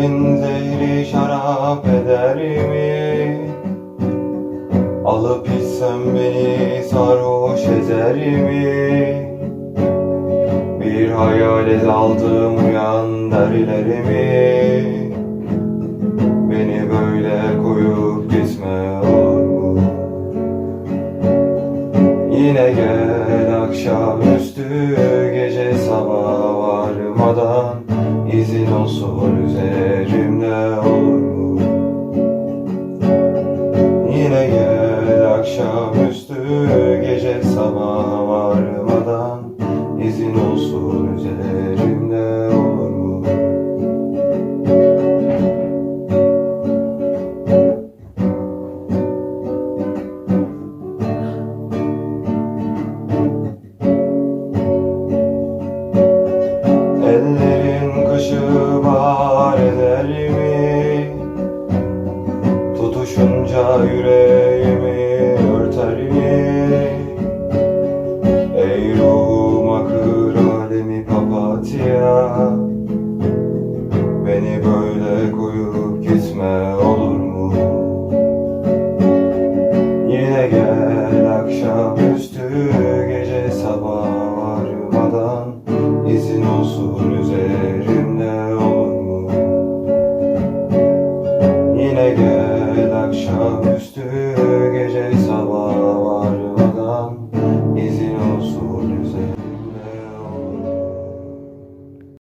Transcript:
Gözlerin zehri şarap eder mi? Alıp içsem beni sarhoş eder mi? Bir hayale daldım uyan derler mi? Beni böyle koyup gitme olur mu? Yine gel akşamüstü izin olsun üzerimde olur mu? Yine gel akşamüstü gece sabah varmadan Ellerin kışı bahar eder mi? Tutuşunca yüreğimi örter mi? Ey ruhum akır alemi papatya Beni böyle koyup gitme olur mu? Yine gel akşamüstü Yine gel akşamüstü gece sabah